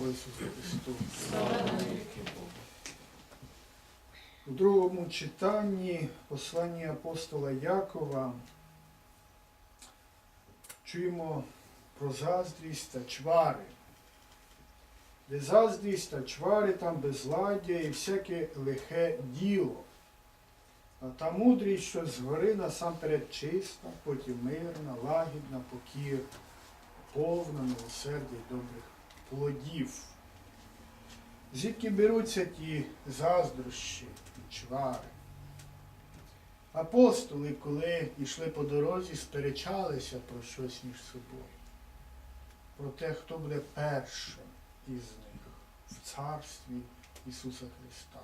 Слава Ісусу Христу! Слава. У другому читанні послання апостола Якова чуємо про заздрість та чвари. Де заздрість та чвари, там безладдя і всяке лихе діло. А та мудрість, що згори насамперед чиста, потім мирна, лагідна, покірна, повна милосердя й добрих плодів. Звідки беруться ті заздрощі і чвари? Апостоли, коли йшли по дорозі, сперечалися про щось між собою. Про те, хто буде першим із них в царстві Ісуса Христа.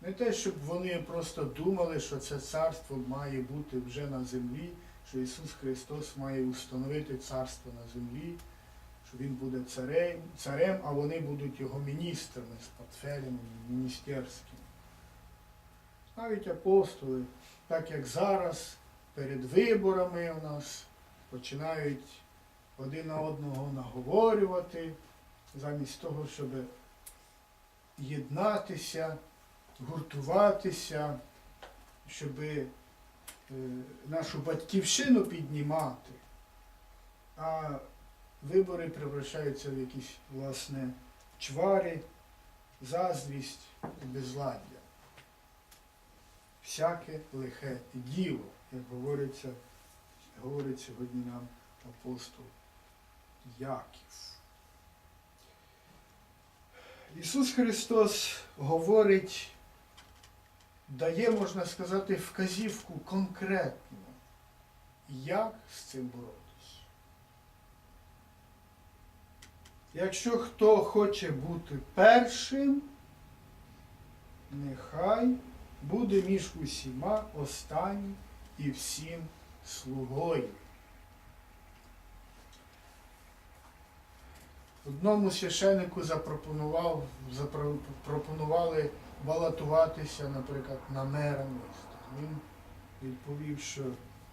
Не те, щоб вони просто думали, що це царство має бути вже на землі, що Ісус Христос має установити царство на землі, що Він буде царем, царем а вони будуть його міністрами з портфелями міністерськими. Навіть апостоли, так як зараз, перед виборами у нас починають один на одного наговорювати, замість того, щоб єднатися, гуртуватися, щоб е, нашу батьківщину піднімати. А вибори превращаються в якісь, власне, чвари, заздрість безладдя. Всяке лихе діло, як говориться, говорить сьогодні нам апостол Яків. Ісус Христос говорить, дає, можна сказати, вказівку конкретну, як з цим боротися. Якщо хто хоче бути першим, нехай буде між усіма останнім і всім слугою. Одному священику запропонував, запропонували балотуватися, наприклад, на мера міста. Він відповів, що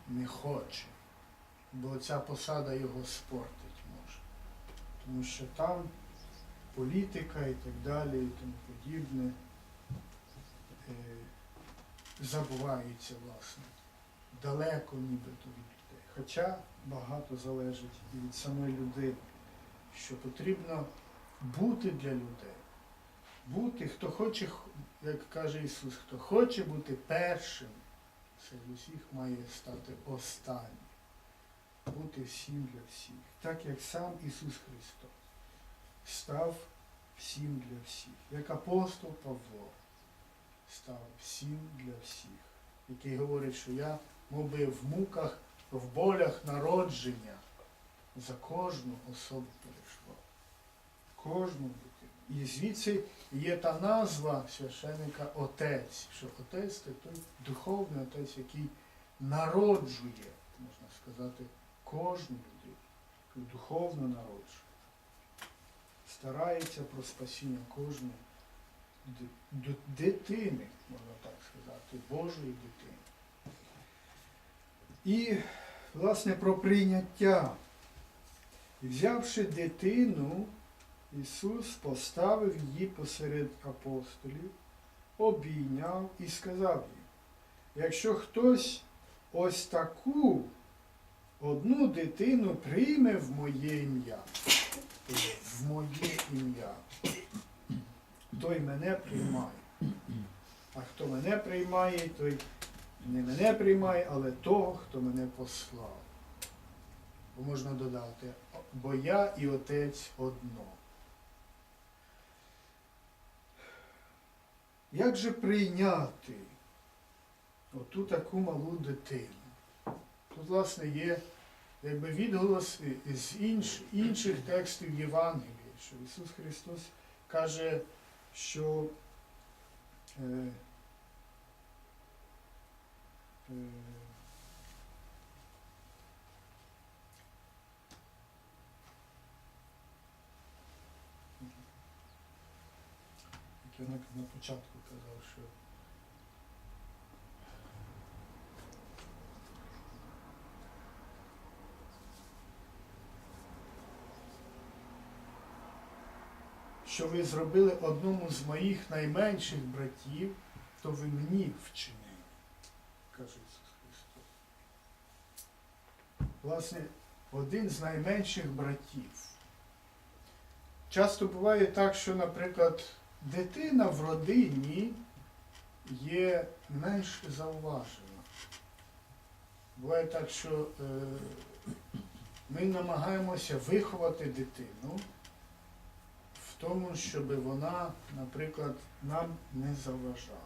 не хоче, бо ця посада його може. Тому що там політика і так далі, і тому подібне е, забувається, власне, далеко нібито від людей. Хоча багато залежить і від самої людини що потрібно бути для людей. Бути, хто хоче, як каже Ісус, хто хоче бути першим, серед усіх має стати останнім. Бути всім для всіх. Так як сам Ісус Христос став всім для всіх. Як апостол Павло став всім для всіх, який говорить, що я, мов би, в муках, в болях народження за кожну особу перейшло. Кожну дитину. І звідси є та назва священика Отець, що Отець це той духовний отець, який народжує, можна сказати, кожну людину, духовно народжує. Старається про спасіння кожної ди- ди- дитини, можна так сказати, Божої дитини. І, власне, про прийняття. Взявши дитину, Ісус поставив її посеред апостолів, обійняв і сказав їм, якщо хтось ось таку одну дитину прийме в моє ім'я, в моє ім'я, той мене приймає. А хто мене приймає, той не мене приймає, але того, хто мене послав. Можна додати, бо я і отець одно. Як же прийняти оту таку малу дитину? Тут, власне, є якби відголос з інш, інших текстів Євангелія, що Ісус Христос каже, що е, е, як я на, на початку казав, що що ви зробили одному з моїх найменших братів, то ви мені вчинили, каже Ісус Христос. Власне, один з найменших братів. Часто буває так, що, наприклад, дитина в родині є менш зауважена. Буває так, що е, ми намагаємося виховати дитину тому, щоб вона, наприклад, нам не заважала.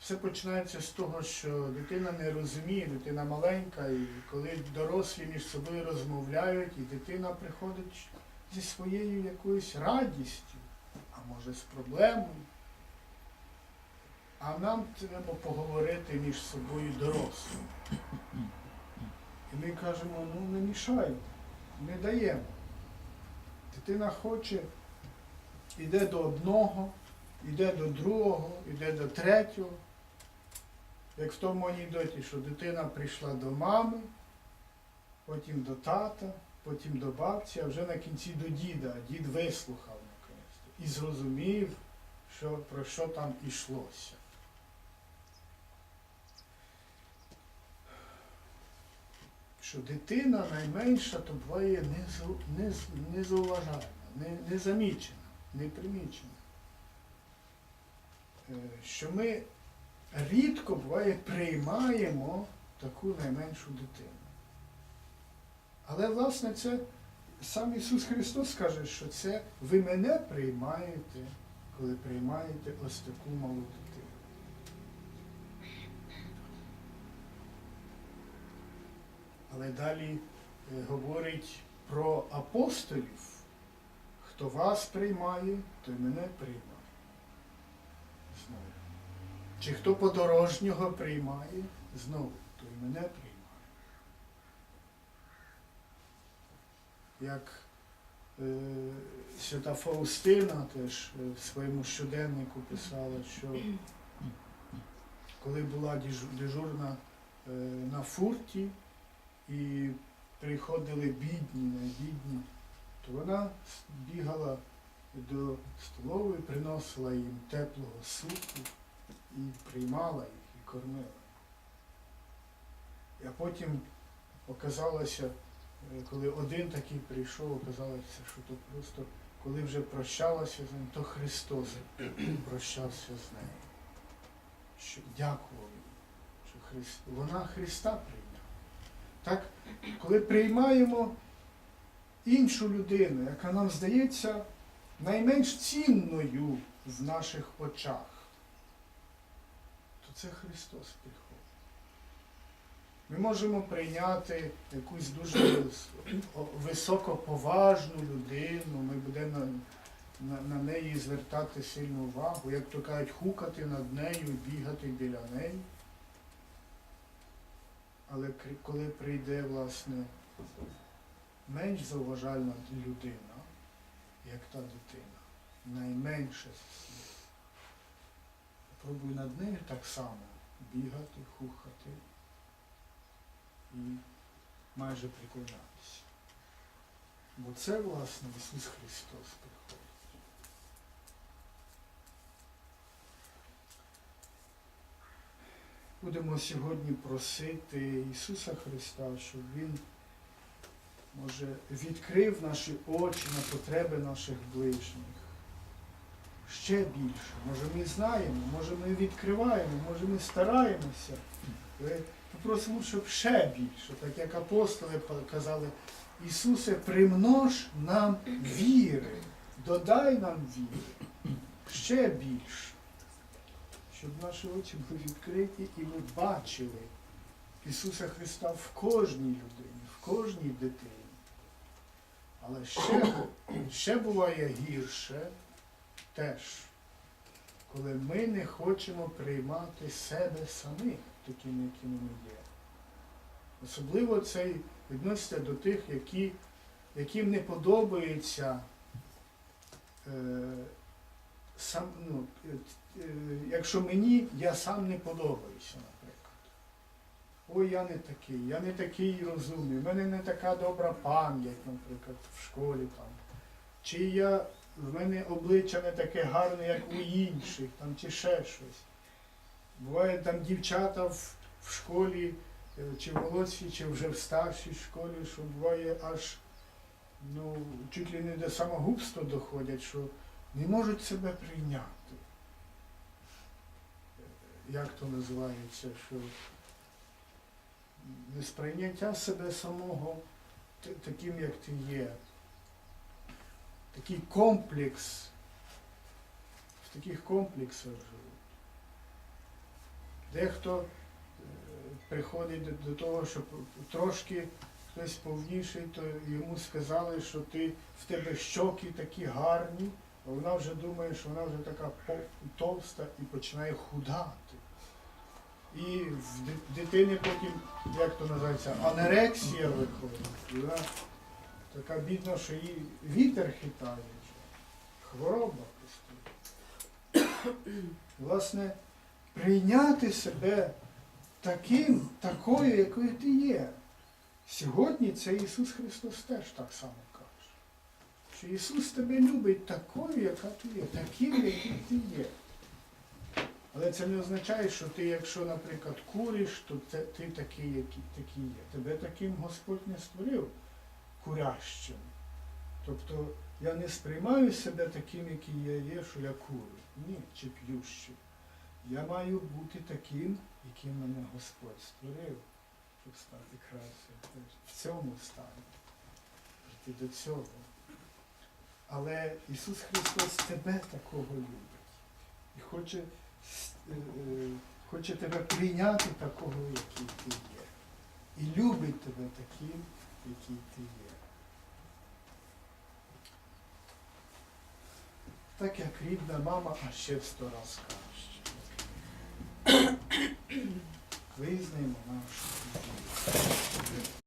Все починається з того, що дитина не розуміє, дитина маленька, і коли дорослі між собою розмовляють, і дитина приходить зі своєю якоюсь радістю, а може з проблемою. А нам треба поговорити між собою дорослими. І ми кажемо, ну не мішай, не даємо. Дитина хоче, йде до одного, йде до другого, йде до третього. Як в тому анекдоті, що дитина прийшла до мами, потім до тата, потім до бабці, а вже на кінці до діда. Дід вислухав наконець і зрозумів, що, про що там ішлося. Що дитина найменша, то буває не, не, не зауважальна, не, не замічена, не примічена. Е, Що ми рідко буває приймаємо таку найменшу дитину. Але, власне, це сам Ісус Христос каже, що це ви мене приймаєте, коли приймаєте ось таку малу дитину. Але далі е, говорить про апостолів. Хто вас приймає, той мене приймає. Знову. Чи хто подорожнього приймає, знову, той мене приймає. Як е, свята Фаустина теж е, в своєму щоденнику писала, що коли була дежурна на фурті і приходили бідні, найбідні, то вона бігала до столової, приносила їм теплого супу і приймала їх і кормила. А потім оказалося, е, коли один такий прийшов, оказалося, що то просто, коли вже прощалася з ним, то Христос прощався з нею. Що дякував їй, що Христ... вона Христа прийняла. Так, коли приймаємо іншу людину, яка нам здається найменш цінною в наших очах, то це Христос приходить. Ми можемо прийняти якусь дуже високоповажну людину, ми будемо на, на, на неї звертати сильну увагу, як то кажуть, хукати над нею, бігати біля неї. Але коли прийде, власне, менш зауважальна людина, як та дитина, найменше з всіх, Пробуй над нею так само бігати, хухати і майже приклонятися. Бо це, власне, Ісус Христос приходить. Будемо сьогодні просити Ісуса Христа, щоб Він, може, відкрив наші очі на потреби наших ближніх ще більше. Може ми знаємо, може ми відкриваємо, може ми стараємося. Попросимо, щоб ще більше, так як апостоли казали, Ісусе, примнож нам віри, додай нам віри, ще більше, щоб наші очі були відкриті і ми бачили Ісуса Христа в кожній людині, в кожній дитині. Але ще, ще буває гірше теж, коли ми не хочемо приймати себе самих такими, якими ми є. Особливо це відноситься до тих, які, яким не подобається, е, сам, ну, якщо мені, я сам не подобаюся, наприклад. Ой, я не такий, я не такий розумний, в мене не така добра пам'ять, наприклад, в школі там. чи я, в мене обличчя не таке гарне, як у інших, там, чи ще щось. Буває там дівчата в, в школі, е, чи в молодшій, чи вже в старшій школі, що буває аж ну, чуть ли не до самогубства доходять, що не можуть себе прийняти. Як то називається, що несприйняття себе самого таким, як ти є. Такий комплекс, в таких комплексах живуть. Дехто е, приходить до того, що трошки хтось повніший, то йому сказали, що ти в тебе щоки такі гарні, а вона вже думає, що вона вже така товста і починає худати. І в дитини потім, як то називається, анерексія виходить. Вона така бідна, що їй вітер хитає. Хвороба просто. Власне, прийняти себе таким, такою, якою ти є. Сьогодні це Ісус Христос теж так само каже. Що Ісус тебе любить такою, яка ти є, таким, яким ти є. Але це не означає, що ти, якщо, наприклад, куриш, то це, ти такий, який такий є. Тебе таким Господь не створив курящим. Тобто я не сприймаю себе таким, який я є, що я курю. Ні, чи п'ющим. Я маю бути таким, яким мене Господь створив, щоб стати красивим. В цьому стані. Прийти до цього. Але Ісус Христос тебе такого любить. І хоче, Е, хоче тебе прийняти такого, який ти є. І любить тебе таким, який ти є. Так як рідна мама, а ще в сто раз краще. Визнаємо нашу.